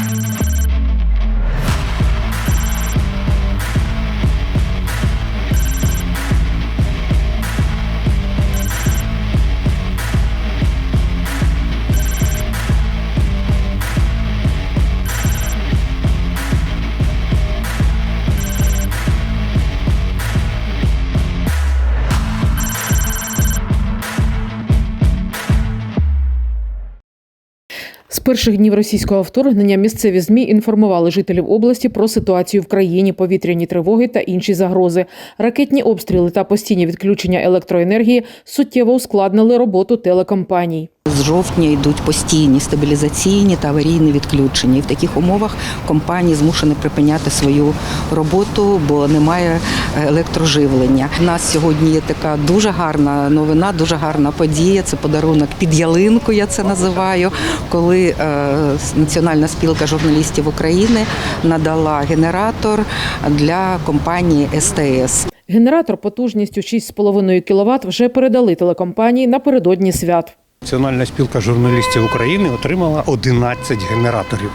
З перших днів російського вторгнення місцеві змі інформували жителів області про ситуацію в країні, повітряні тривоги та інші загрози. Ракетні обстріли та постійні відключення електроенергії суттєво ускладнили роботу телекомпаній. З жовтня йдуть постійні стабілізаційні та аварійні відключення. І в таких умовах компанії змушені припиняти свою роботу, бо немає е, електроживлення. У нас сьогодні є така дуже гарна новина, дуже гарна подія. Це подарунок під ялинку, я це називаю. Коли е, Національна спілка журналістів України надала генератор для компанії СТС. Генератор потужністю 6,5 кВт вже передали телекомпанії напередодні свят. Національна спілка журналістів України отримала 11 генераторів.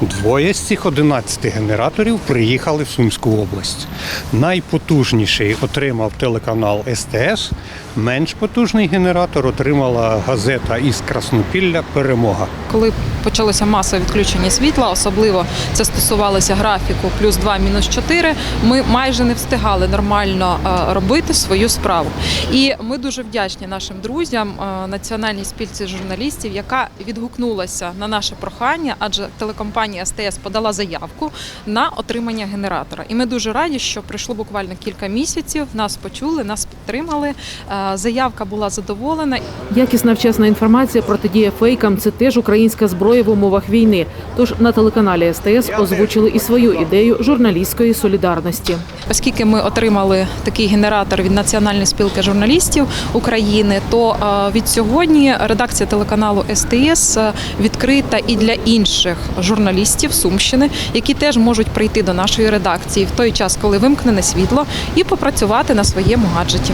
Двоє з цих 11 генераторів приїхали в Сумську область. Найпотужніший отримав телеканал СТС. Менш потужний генератор отримала газета із Краснопілля Перемога. коли почалося масове відключення світла, особливо це стосувалося графіку плюс 2, мінус 4, ми майже не встигали нормально е, робити свою справу. І ми дуже вдячні нашим друзям, е, національній спілці журналістів, яка відгукнулася на наше прохання, адже телекомпанія СТС подала заявку на отримання генератора. І ми дуже раді, що пройшло буквально кілька місяців. Нас почули, нас підтримали. е, Заявка була задоволена, Якісна вчасна інформація протидія фейкам це теж українська зброя в умовах війни. Тож на телеканалі СТС озвучили і свою ідею журналістської солідарності. Оскільки ми отримали такий генератор від Національної спілки журналістів України, то е, від сьогодні редакція телеканалу СТС е, відкрита і для інших журналістів Сумщини, які теж можуть прийти до нашої редакції в той час, коли вимкнене світло, і попрацювати на своєму гаджеті.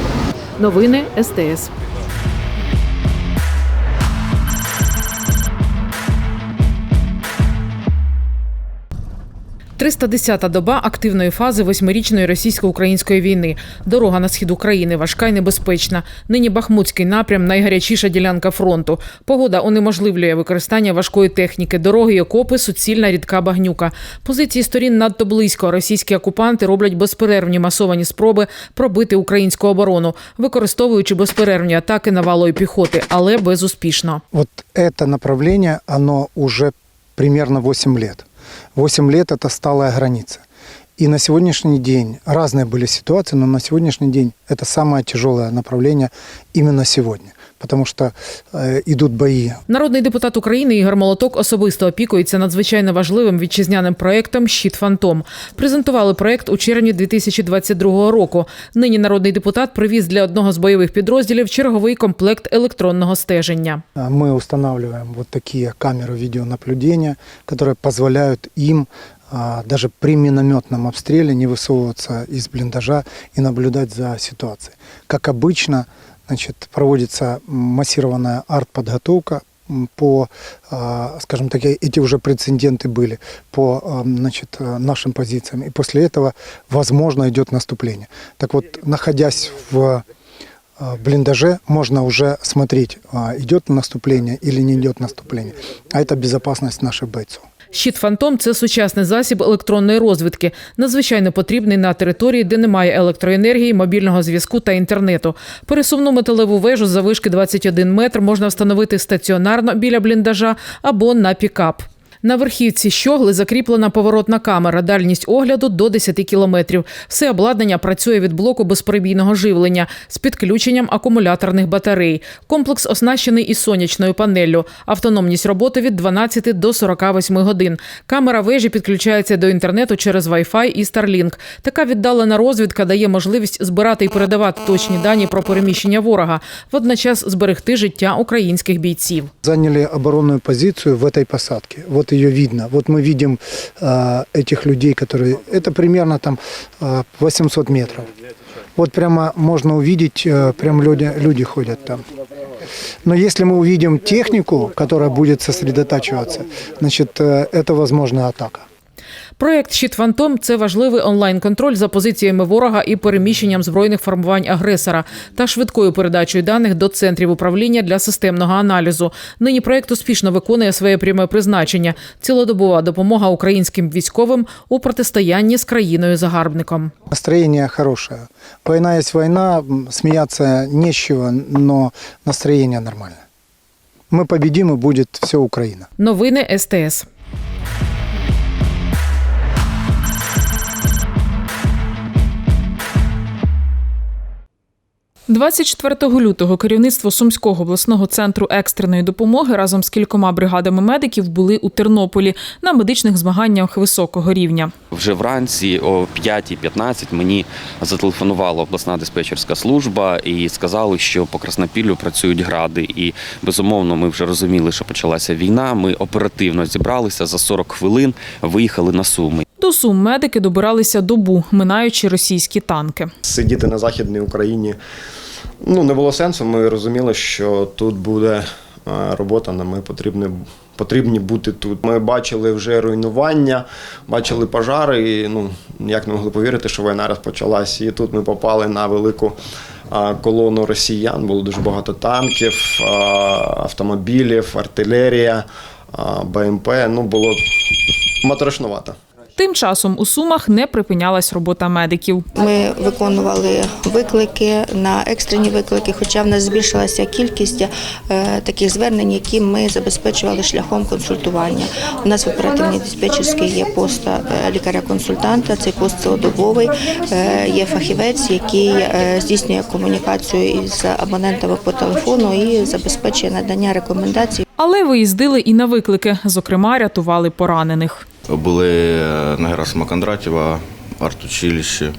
Новини СТС. «310-та доба активної фази восьмирічної російсько-української війни. Дорога на схід України важка й небезпечна. Нині Бахмутський напрям найгарячіша ділянка фронту. Погода унеможливлює використання важкої техніки. Дороги й окопи, суцільна рідка багнюка. Позиції сторін надто близько. Російські окупанти роблять безперервні масовані спроби пробити українську оборону, використовуючи безперервні атаки навалої піхоти, але безуспішно. Вот это направление, оно уже примерно 8 лет. 8 лет это сталая граница. И на сегодняшний день разные были ситуации, но на сегодняшний день это самое тяжелое направление именно сегодня. Потому что э, идут бои Народний депутат України Ігор Молоток особисто опікується надзвичайно важливим вітчизняним проектом Щит Фантом. Презентували проект у червні 2022 року. Нині народний депутат привіз для одного з бойових підрозділів черговий комплект електронного стеження. А Мы устанавливаем вот такие камеры видеонаблюдения, которые позволяют им а, даже при минометном обстреле не высовываться из блиндажа и наблюдать за ситуацией. Как обычно, значит, проводится массированная артподготовка по, а, скажем так, эти уже прецеденты были по а, значит, а, нашим позициям. И после этого, возможно, идет наступление. Так вот, находясь в блиндаже можно уже смотреть, идет наступление или не идет наступление. А это безопасность наших бойцов. Щит Фантом це сучасний засіб електронної розвідки, надзвичайно потрібний на території, де немає електроенергії, мобільного зв'язку та інтернету. Пересувну металеву вежу за вишки 21 метр можна встановити стаціонарно біля бліндажа або на пікап. На верхівці щогли закріплена поворотна камера, дальність огляду до 10 кілометрів. Все обладнання працює від блоку безперебійного живлення з підключенням акумуляторних батарей. Комплекс оснащений і сонячною панеллю. Автономність роботи від 12 до 48 годин. Камера вежі підключається до інтернету через Wi-Fi і Starlink. Така віддалена розвідка дає можливість збирати і передавати точні дані про переміщення ворога, водночас зберегти життя українських бійців. Заняли оборонную позицию в этой посадке. Вот ее видно. Вот мы видим а, этих людей, которые... Это примерно там а, 800 метров. Вот прямо можно увидеть, э, прям люди, люди ходят там. Но если мы увидим технику, которая будет сосредотачиваться, значит, э, это возможна атака. Проєкт Щит Фантом це важливий онлайн-контроль за позиціями ворога і переміщенням збройних формувань агресора та швидкою передачею даних до центрів управління для системного аналізу. Нині проєкт успішно виконує своє пряме призначення цілодобова допомога українським військовим у протистоянні з країною-загарбником. Настроение хорошее. Война есть война, м, смеяться не с чего, но настроение нормальное. Мы победим, все Украина. Новини СТС. 24 лютого керівництво Сумського обласного центру екстреної допомоги разом з кількома бригадами медиків були у Тернополі на медичних змаганнях високого рівня. Вже вранці о 5.15 мені зателефонувала обласна диспетчерська служба і сказали, що по Краснопіллю працюють гради. І безумовно, ми вже розуміли, що почалася війна. Ми оперативно зібралися за 40 хвилин, виїхали на Суми. До Сум медики добиралися добу, минаючи російські танки. сидіти на Західній Україні ну, не було сенсу. Ми розуміли, що тут буде е, робота, нам ми потрібні, бути тут. Ми бачили вже руйнування, бачили пожари, і ну, ніяк не могли повірити, що війна розпочалась. І тут ми попали на велику е, колону росіян. Було дуже багато танків, е, автомобілів, артилерія, БМП. Ну, було моторошнувато. Тим часом у Сумах не припинялась робота медиків. Ми виконували виклики на екстрені виклики, хоча в нас збільшилася кількість е, таких звернень, які ми забезпечували шляхом консультування. У нас в оперативній диспетчерській є пост е, лікаря-консультанта. Цей пост цілодобовий. Е, Є фахівець, який здійснює комунікацію із абонентами по телефону і забезпечує надання рекомендацій. Але виїздили і на виклики, зокрема, рятували поранених. Були е, на Герасима Кондратєва, артучилищі.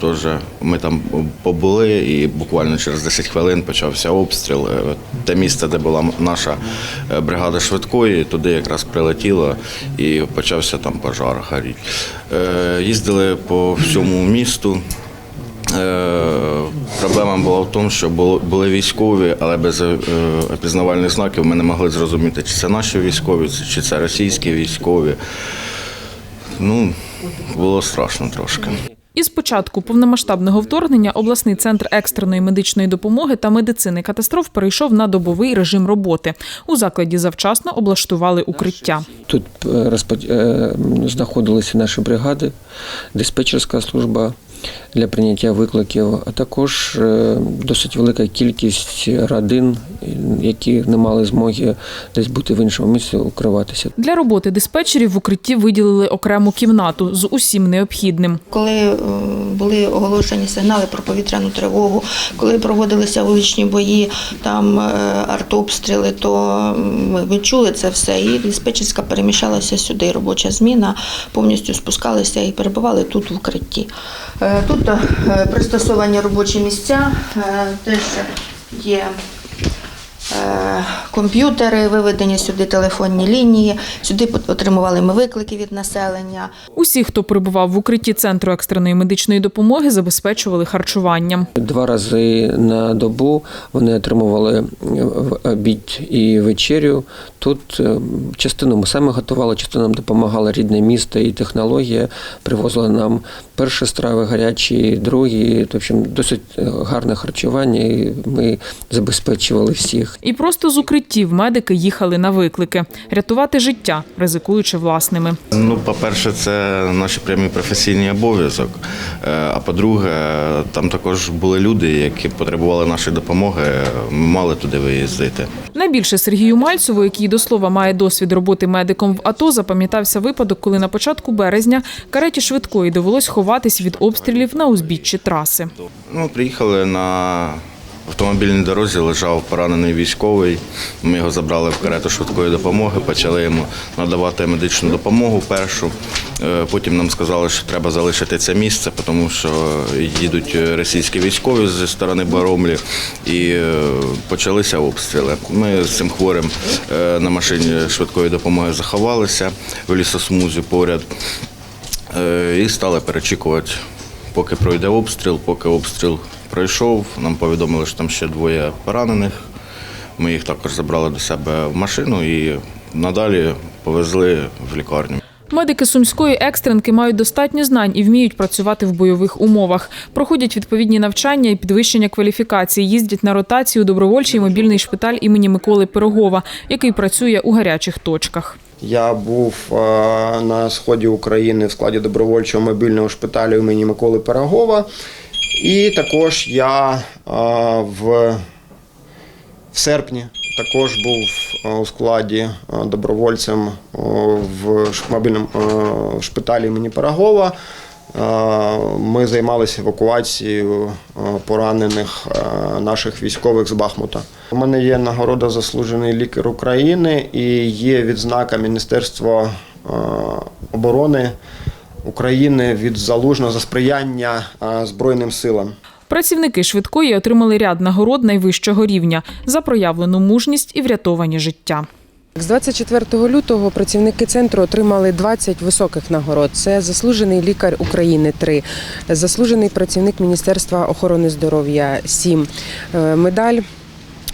Теж ми там побули, і буквально через 10 хвилин почався обстріл. Е, Те місце, де була наша е, бригада швидкої, туди якраз прилетіло і почався там пожар горіть. Їздили по всьому місту. Проблема була в тому, що були військові, але без опізнавальних знаків ми не могли зрозуміти, чи це наші військові, чи це російські військові. Ну, було страшно трошки. Із початку повномасштабного вторгнення обласний центр екстреної медичної допомоги та медицини катастроф перейшов на добовий режим роботи. У закладі завчасно облаштували укриття. Тут е, е, знаходилися наші бригади, диспетчерська служба для прийняття викликів, а також е, досить велика кількість родин, які не мали змоги десь бути в іншому місці, укриватися. Для роботи диспетчерів в укритті виділили окрему кімнату з усім необхідним. Коли е, були оголошені сигнали про повітряну тривогу, коли проводилися вуличні бої, там е, артобстріли, то ми відчули це все. І диспетчерська переміщалася сюди. Робоча зміна повністю спускалися і перебували тут в укритті. Тут е, пристосовані робочі місця, е, теж є. Комп'ютери виведені сюди телефонні лінії. Сюди отримували ми виклики від населення. Усі, хто перебував в укритті центру екстреної медичної допомоги, забезпечували харчуванням. Два рази на добу вони отримували в обід і вечерю. Тут е, частину ми самі готували, частину нам допомагала рідне місто і технологія. Привозили нам перші страви гарячі, другі. Общем, досить е, гарне харчування. і Ми забезпечували всіх. І просто з укриттів медики їхали на виклики рятувати життя, ризикуючи власними. Ну, по-перше, це наші прямі професійний обов'язок. Е, А по-друге, там також були люди, які потребували нашої допомоги. Ми мали туди виїздити. Найбільше Сергію Мальцеву, який до слова має досвід роботи медиком в АТО, запам'ятався випадок, коли на початку березня кареті швидкої довелось ховатись від обстрілів на узбіччі траси. Ну, приїхали на автомобільній дорозі, лежав поранений військовий. Ми його забрали в карету швидкої допомоги, почали йому надавати медичну допомогу першу. Е, Потім нам сказали, що треба залишити це місце, тому що їдуть російські військові зі сторони Баромлі і е, почалися обстріли. Ми з цим хворим е, на машині швидкої допомоги заховалися в лісосмузі поряд і стали перечікувати поки пройде обстріл, поки обстріл пройшов, нам повідомили, що там ще двоє поранених. Ми їх також забрали до себе в машину і надалі повезли в лікарню. Медики сумської екстренки мають достатньо знань і вміють працювати в бойових умовах. Проходять відповідні навчання і підвищення кваліфікації. Їздять на ротацію у добровольчий мобільний шпиталь імені Миколи Пирогова, який працює у гарячих точках. Я був е, на сході України в складі добровольчого мобільного шпиталю імені Миколи Пирогова. І також я в, в серпні також був у складі добровольцем в мобільному шпиталі імені Пирогова. Е, Ми займалися евакуацією поранених наших військових з Бахмута. У мене є нагорода заслужений лікар України і є відзнака Міністерства оборони України від залужного за сприяння е, Збройним силам. Працівники швидкої отримали ряд нагород найвищого рівня за проявлену мужність і врятовані життя. З 24 лютого працівники центру отримали 20 високих нагород. Це заслужений лікар України 3, заслужений працівник Міністерства охорони здоров'я 7, медаль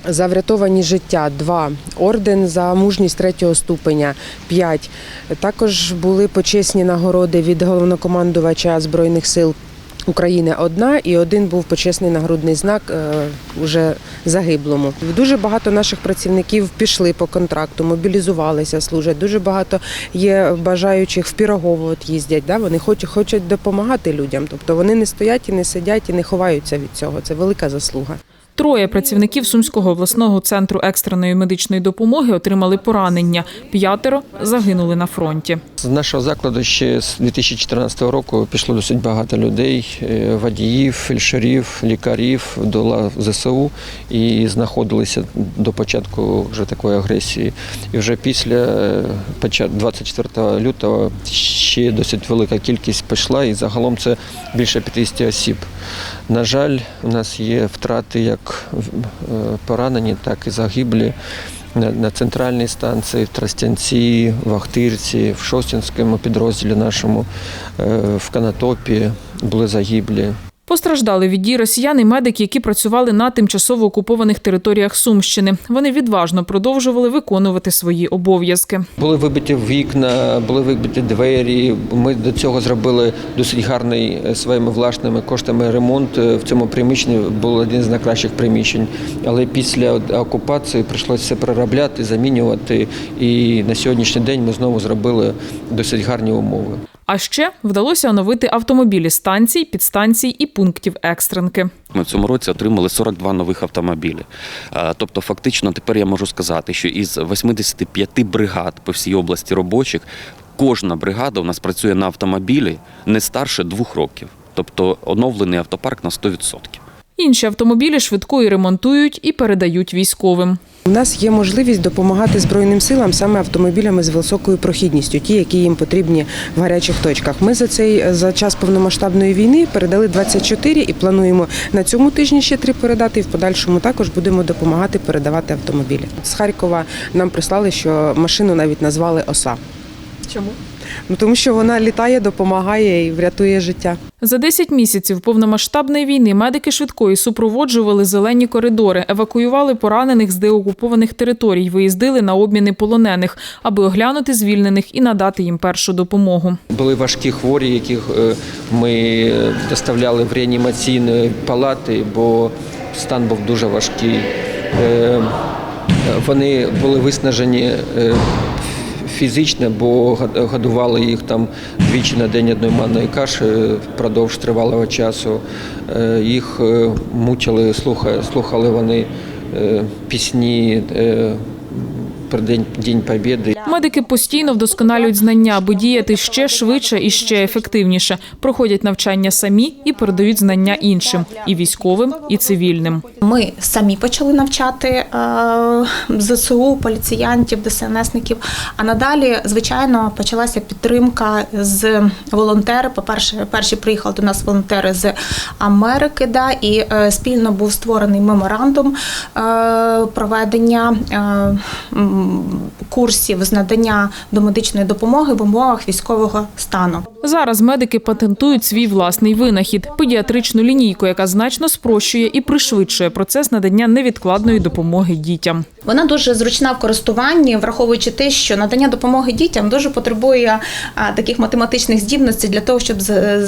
за врятовані життя 2, орден за мужність третього ступеня 5. Також були почесні нагороди від головнокомандувача Збройних сил України одна і один був почесний нагрудний знак е, уже загиблому. Дуже багато наших працівників пішли по контракту, мобілізувалися, служать. Дуже багато є бажаючих в Пірогово от їздять. Да? Вони хочуть, хочуть допомагати людям. Тобто вони не стоять і не сидять і не ховаються від цього. Це велика заслуга. Троє працівників Сумського обласного центру екстреної медичної допомоги отримали поранення. П'ятеро загинули на фронті. З нашого закладу ще з 2014 року пішло досить багато людей, е, водіїв, фельдшерів, лікарів до лав ЗСУ і знаходилися до початку вже такої агресії. І вже після е, почат- 24 лютого ще досить велика кількість пішла, і загалом це більше 50 осіб. На жаль, у нас є втрати як е, поранені, так і загиблі на, центральній станції, в Тростянці, в Ахтирці, в Шостінському підрозділі нашому, е, в Канатопі були загиблі. Постраждали від дій росіян і медики, які працювали на тимчасово окупованих територіях Сумщини. Вони відважно продовжували виконувати свої обов'язки. Були вибиті вікна, були вибиті двері. Ми до цього зробили досить гарний е, своїми власними коштами ремонт. Е, В цьому приміщенні був один з найкращих приміщень. Але після окупації прийшлося все переробляти, замінювати. І на сьогоднішній день ми знову зробили досить гарні умови. А ще вдалося оновити автомобілі станцій, підстанцій і пунктів екстренки. Ми в цьому році отримали 42 нових автомобілі. Тобто, фактично, тепер я можу сказати, що із 85 бригад по всій області робочих кожна бригада у нас працює на автомобілі не старше двох років. Тобто оновлений автопарк на 100%. Інші автомобілі швидкої ремонтують і передають військовим. У нас є можливість допомагати Збройним силам саме автомобілями з високою прохідністю, ті, які їм потрібні в гарячих точках. Ми за цей за час повномасштабної війни передали 24 і плануємо на цьому тижні ще три передати. І в подальшому також будемо допомагати передавати автомобілі. З Харкова нам прислали, що машину навіть назвали Оса. Чому? Ну тому що вона літає, допомагає і врятує життя. За 10 місяців повномасштабної війни медики швидкої супроводжували зелені коридори, евакуювали поранених з деокупованих територій, виїздили на обміни полонених, аби оглянути звільнених і надати їм першу допомогу. Були важкі хворі, яких е, ми доставляли в реанімаційні палати, бо стан був дуже важкий. Е, Вони були виснажені е, фізично, бо годували їх там двічі на день одної манної каші впродовж тривалого часу. Е, Їх е, мучили, слуха- слухали вони е, пісні про День, День Побєди. Медики постійно вдосконалюють знання, аби діяти ще швидше і ще ефективніше. Проходять навчання самі і передають знання іншим і військовим, і цивільним. Ми самі почали навчати е, ЗСУ, поліціянтів, ДСНСників. А надалі, звичайно, почалася підтримка з волонтерів. По-перше, перші приїхали до нас волонтери з Америки, да, і е, спільно був створений меморандум е, проведення курсів з надання домедичної допомоги в умовах військового стану. Зараз медики патентують свій власний винахід педіатричну лінійку, яка значно спрощує і пришвидшує процес надання невідкладної допомоги дітям. Вона дуже зручна в користуванні, враховуючи те, що надання допомоги дітям дуже потребує таких математичних здібностей для того, щоб е,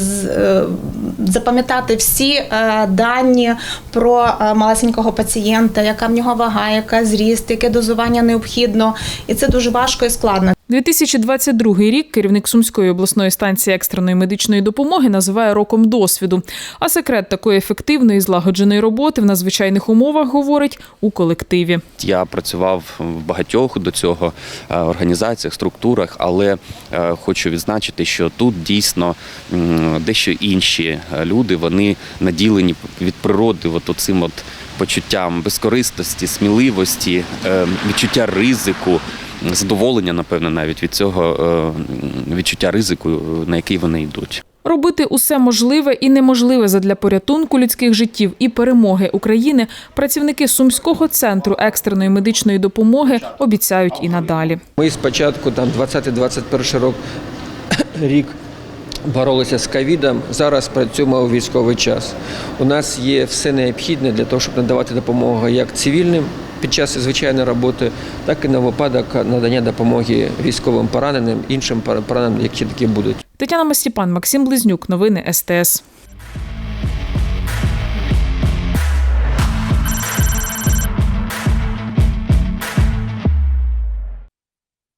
запам'ятати всі е, дані про е, малесенького пацієнта, яка в нього вага, яка зріст, яке дозування необхідно, і це дуже важко і складно. 2022 рік керівник Сумської обласної станції екстреної медичної допомоги називає роком досвіду. А секрет такої ефективної злагодженої роботи в надзвичайних умовах говорить у колективі. Я працював в багатьох до цього е, організаціях, структурах, але е, хочу відзначити, що тут дійсно дещо інші е, люди, вони наділені від природи от цим от почуттям безкористості, сміливості, е, відчуття ризику. Задоволення, напевно, навіть від цього е, відчуття ризику, на який вони йдуть. Робити усе можливе і неможливе задля порятунку людських життів і перемоги України працівники Сумського центру екстреної медичної допомоги обіцяють і надалі. Ми спочатку там 20-21 рок, рік боролися з ковідом. Зараз працюємо у військовий час. У нас є все необхідне для того, щоб надавати допомогу як цивільним під час звичайної роботи, так і на випадок надання допомоги військовим пораненим, іншим пораненим, які такі будуть. Тетяна Мастіпан, Максим Близнюк. Новини СТС.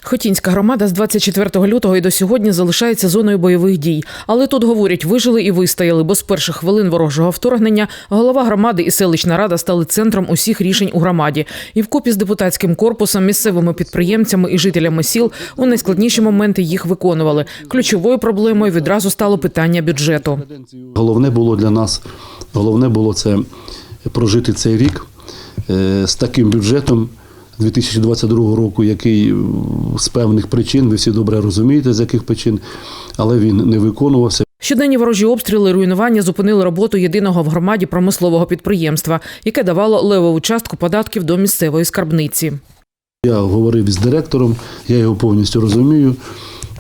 Хотінська громада з 24 лютого і до сьогодні залишається зоною бойових дій. Але тут говорять, вижили і вистояли, бо з перших хвилин ворожого вторгнення голова громади і селищна рада стали центром усіх рішень у громаді. І вкупі з депутатським корпусом, місцевими підприємцями і жителями сіл у найскладніші моменти їх виконували. Ключовою проблемою відразу стало питання бюджету. Головне було для нас, головне було це прожити цей рік е, з таким бюджетом 2022 року, який е, з певних причин, ви всі добре розумієте, з яких причин, але він не виконувався. Щоденні ворожі обстріли руйнування зупинили роботу єдиного в громаді промислового підприємства, яке давало левову частку податків до місцевої скарбниці. Я говорив із директором, я його повністю розумію.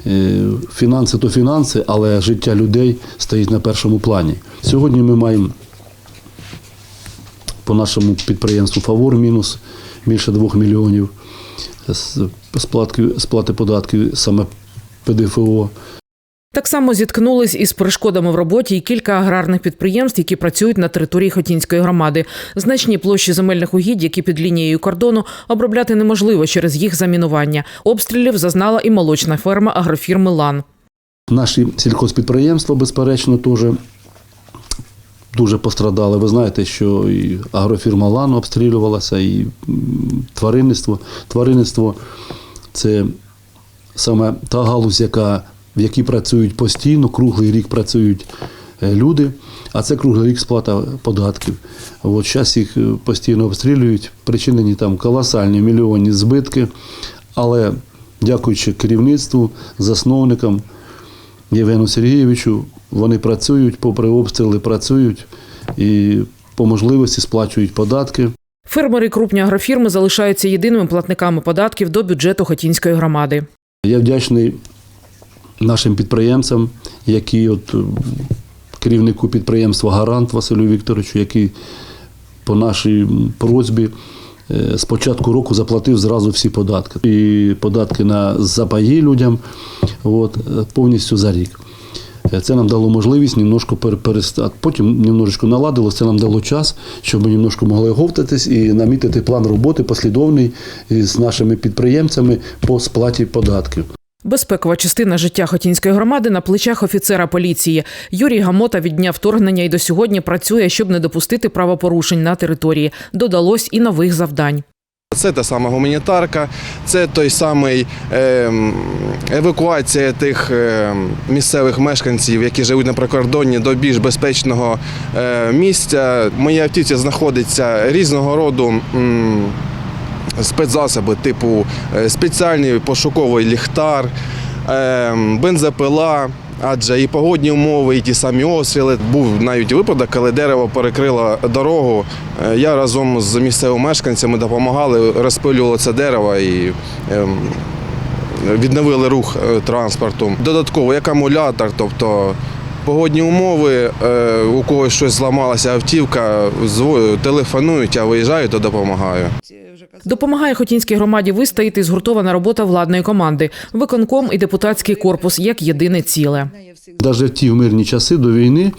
Е, Фінанси то фінанси, але життя людей стоїть на першому плані. Сьогодні ми маємо по нашому підприємству фавор мінус більше 2 мільйонів сплатки, сплати податків саме ПДФО. Так само зіткнулись із перешкодами в роботі і кілька аграрних підприємств, які працюють на території Хотінської громади. Значні площі земельних угідь, які під лінією кордону обробляти неможливо через їх замінування. Обстрілів зазнала і молочна ферма агрофірми Лан. Наші сільхозпідприємства, безперечно, теж дуже пострадали. Ви знаєте, що і агрофірма Лан обстрілювалася, і тваринництво. Тваринництво це саме та галузь, яка, в якій працюють постійно, круглий рік працюють е, люди, а це круглий рік сплата податків. От зараз їх е, постійно обстрілюють, причинені там колосальні мільйонні збитки, але дякуючи керівництву, засновникам, Євгену Сергійовичу, вони працюють, попри обстріли працюють і по можливості сплачують податки. Фермери крупні агрофірми залишаються єдиними платниками податків до бюджету Хотінської громади. Я вдячний нашим підприємцям, які от керівнику підприємства Гарант Василю Вікторовичу, який по нашій просьбі е, з початку року заплатив зразу всі податки. І податки на запаї людям от, е, повністю за рік. Е, Це нам дало можливість немножко перестати. Потім немножечко наладилось, це нам дало час, щоб ми немножко могли говтатись і намітити план роботи послідовний з нашими підприємцями по сплаті податків. Безпекова частина життя Хотінської громади на плечах офіцера поліції. Юрій Гамота від дня вторгнення і до сьогодні працює, щоб не допустити правопорушень на території. Додалось і нових завдань. Це та сама гуманітарка, це той самий ем, евакуація тих ем, місцевих мешканців, які живуть на прикордонні до більш безпечного е, місця. В моїй автівці знаходиться різного роду. Спецзасоби, типу е, спеціальний пошуковий ліхтар, ем, бензопила, адже і погодні умови, і ті самі обстріли. Був навіть випадок, коли дерево перекрило дорогу. Е, Я разом з місцевими мешканцями допомагали, розпилювали це дерево і ем, відновили рух е, транспорту. Додатково як акумулятор, тобто погодні умови, е, у когось щось зламалася автівка, телефонують, я виїжджаю, то допомагаю. Допомагає Хотінській громаді вистояти згуртована робота владної команди, виконком і депутатський корпус як єдине ціле. Навіть в ті в мирні часи до війни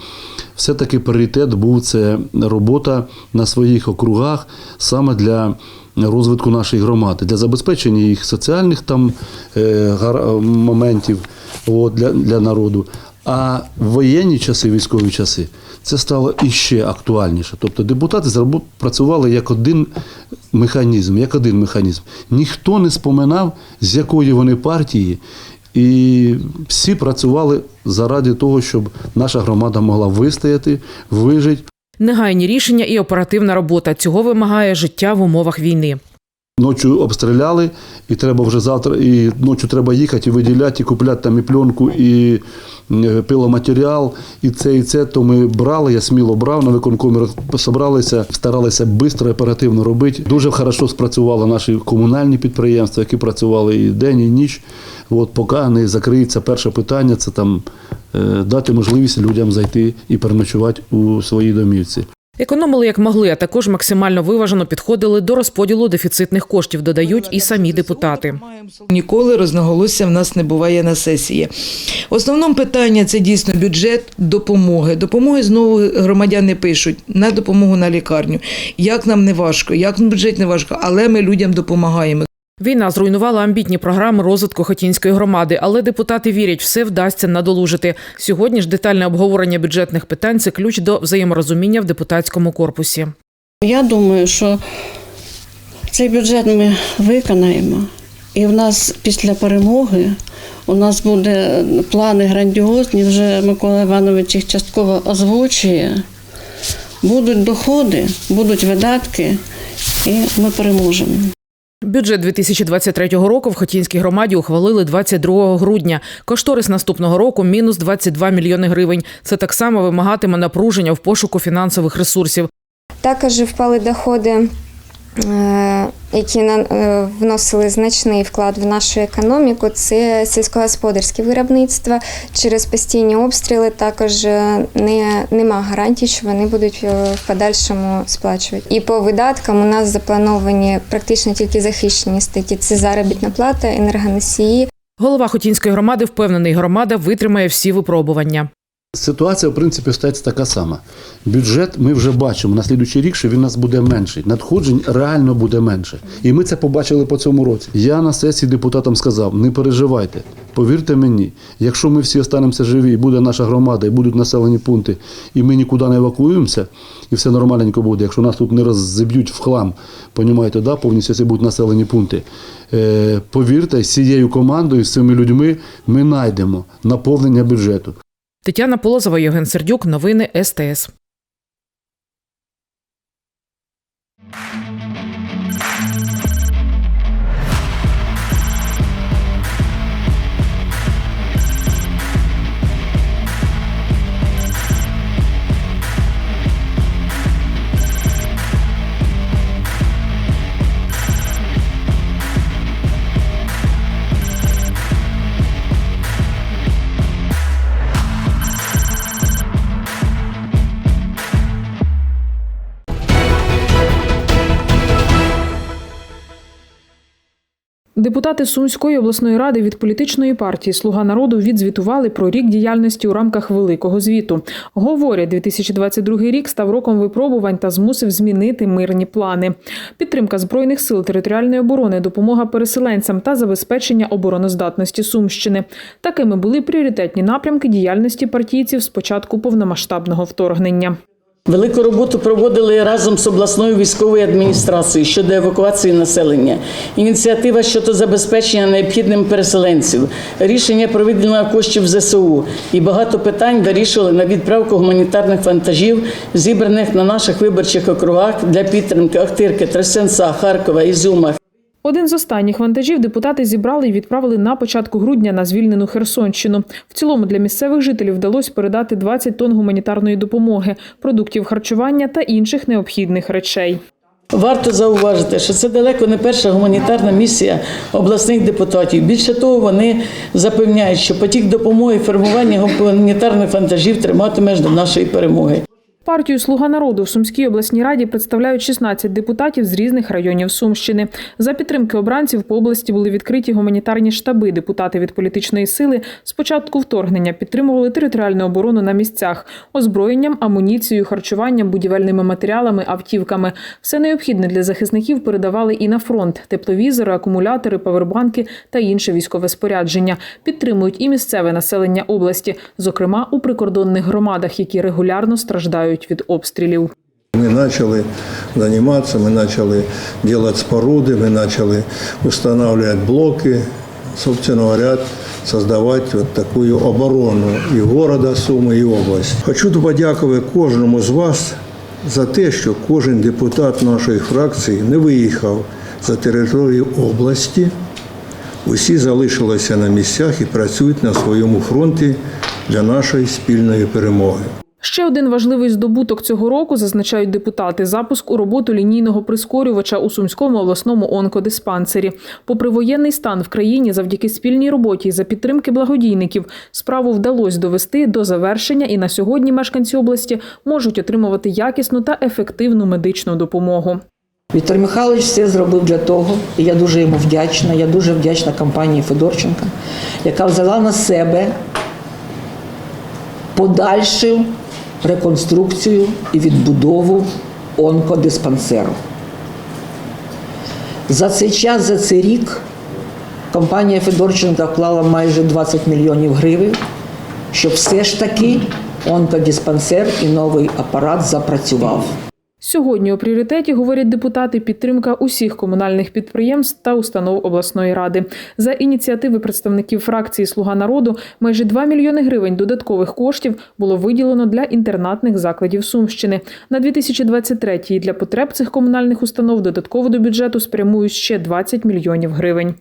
все-таки пріоритет був це робота на своїх округах саме для розвитку нашої громади, для забезпечення їх соціальних там е, моментів для, для народу. А в воєнні часи, військові часи, це стало іще актуальніше. Тобто депутати працювали як один механізм, як один механізм. Ніхто не споминав, з якої вони партії, і всі працювали заради того, щоб наша громада могла вистояти, вижити. Негайні рішення і оперативна робота. Цього вимагає життя в умовах війни. Ночі обстріляли, і треба вже завтра, і ночі треба їхати, і виділяти, і купляти там і пленку, і е, пиломатеріал, і це, і це. То ми брали, я сміло брав на виконкомі, собралися, старалися швидко, оперативно робити. Дуже хорошо спрацювали наші комунальні підприємства, які працювали і день, і ніч. От поки не закриється перше питання, це там е, дати можливість людям зайти і переночувати у своїй домівці. Економили як могли, а також максимально виважено підходили до розподілу дефіцитних коштів, додають і самі депутати. Ніколи розноголосся в нас не буває на сесії. Основному питання це дійсно бюджет допомоги. Допомоги знову громадяни пишуть на допомогу на лікарню. Як нам не важко, як бюджет не важко, але ми людям допомагаємо. Війна зруйнувала амбітні програми розвитку Хотінської громади, але депутати вірять, все вдасться надолужити. Сьогодні ж детальне обговорення бюджетних питань це ключ до взаєморозуміння в депутатському корпусі. Я думаю, що цей бюджет ми виконаємо, і в нас після перемоги у нас буде плани грандіозні. Вже Микола Іванович їх частково озвучує. Будуть доходи, будуть видатки, і ми переможемо. Бюджет 2023 року в Хотінській громаді ухвалили 22 грудня. Кошторис наступного року мінус 22 мільйони гривень. Це так само вимагатиме напруження в пошуку фінансових ресурсів. Також впали доходи, які на- е, вносили значний вклад в нашу економіку. Це сільськогосподарське виробництво. Через постійні обстріли також е, не, нема гарантій, що вони будуть е, в подальшому сплачувати. І по видаткам у нас заплановані практично тільки захищені статті. Це заробітна плата, енергоносії. Голова Хотінської громади впевнений, громада витримає всі випробування. Ситуація, в принципі, стається така сама. Бюджет ми вже бачимо на слідуючий рік, що він у нас буде менший. Надходжень реально буде менше. І ми це побачили по цьому році. Я на сесії депутатам сказав: не переживайте, повірте мені, якщо ми всі останемося живі, буде наша громада, і будуть населені пункти, і ми нікуди не евакуюємося, і все нормальненько буде. Якщо нас тут не роззиб'ють в хлам, понімаєте, да, повністю якщо будуть населені пункти. Е, повірте, з цією командою, з цими людьми ми знайдемо наповнення бюджету. Тетяна Полозова, Євген Сердюк. Новини СТС. Депутати Сумської обласної ради від політичної партії Слуга народу відзвітували про рік діяльності у рамках великого звіту. Говорять, 2022 рік став роком випробувань та змусив змінити мирні плани. Підтримка збройних сил територіальної оборони, допомога переселенцям та забезпечення обороноздатності Сумщини. Такими були пріоритетні напрямки діяльності партійців з початку повномасштабного вторгнення. Велику роботу проводили разом з обласною військовою адміністрацією щодо евакуації населення, ініціатива щодо забезпечення необхідним переселенців, рішення про виділення коштів ЗСУ. І багато питань вирішували на відправку гуманітарних вантажів, зібраних на наших виборчих округах для підтримки Охтирки, Тростянця, Харкова, Ізюма, Один з останніх вантажів депутати зібрали і відправили на початку грудня на звільнену Херсонщину. В цілому для місцевих жителів вдалося передати 20 тонн гуманітарної допомоги, продуктів харчування та інших необхідних речей. Варто зауважити, що це далеко не перша гуманітарна місія обласних депутатів. Більше того, вони запевняють, що потік допомоги формування гуманітарних вантажів триматиме до нашої перемоги. Партію Слуга народу в Сумській обласній раді представляють 16 депутатів з різних районів Сумщини. За підтримки обранців по області були відкриті гуманітарні штаби. Депутати від політичної сили з початку вторгнення підтримували територіальну оборону на місцях озброєнням, амуніцією, харчуванням, будівельними матеріалами, автівками. Все необхідне для захисників передавали і на фронт: тепловізори, акумулятори, павербанки та інше військове спорядження. Підтримують і місцеве населення області, зокрема у прикордонних громадах, які регулярно страждають від обстрілів. Мы начали заниматься, мы начали делать споруды, мы начали устанавливать блоки, собственно говоря, создавать вот такую оборону и города Суми, і області. Хочу подякувати кожному з вас за те, що кожен депутат нашої фракції не виїхав за територію області. Усі залишилися на місцях і працюють на своєму фронті для нашої спільної перемоги. Ще один важливий здобуток цього року зазначають депутати запуск у роботу лінійного прискорювача у Сумському обласному онкодиспансері. Попри воєнний стан в країні, завдяки спільній роботі за підтримки благодійників, справу вдалося довести до завершення, і на сьогодні мешканці області можуть отримувати якісну та ефективну медичну допомогу. Віктор Михайлович все зробив для того, і я дуже йому вдячна. Я дуже вдячна компанії Федорченка, яка взяла на себе подальшу реконструкцію і відбудову онкодиспансеру. За цей час, за цей рік, компанія Федорченка вклала майже 20 мільйонів гривень, щоб все ж таки онкодиспансер і новий апарат запрацював. Сьогодні у пріоритеті говорять депутати підтримка усіх комунальних підприємств та установ обласної ради. За ініціативи представників фракції Слуга народу майже 2 мільйони гривень додаткових коштів було виділено для інтернатних закладів Сумщини. На 2023 для потреб цих комунальних установ додатково до бюджету спрямують ще 20 мільйонів гривень.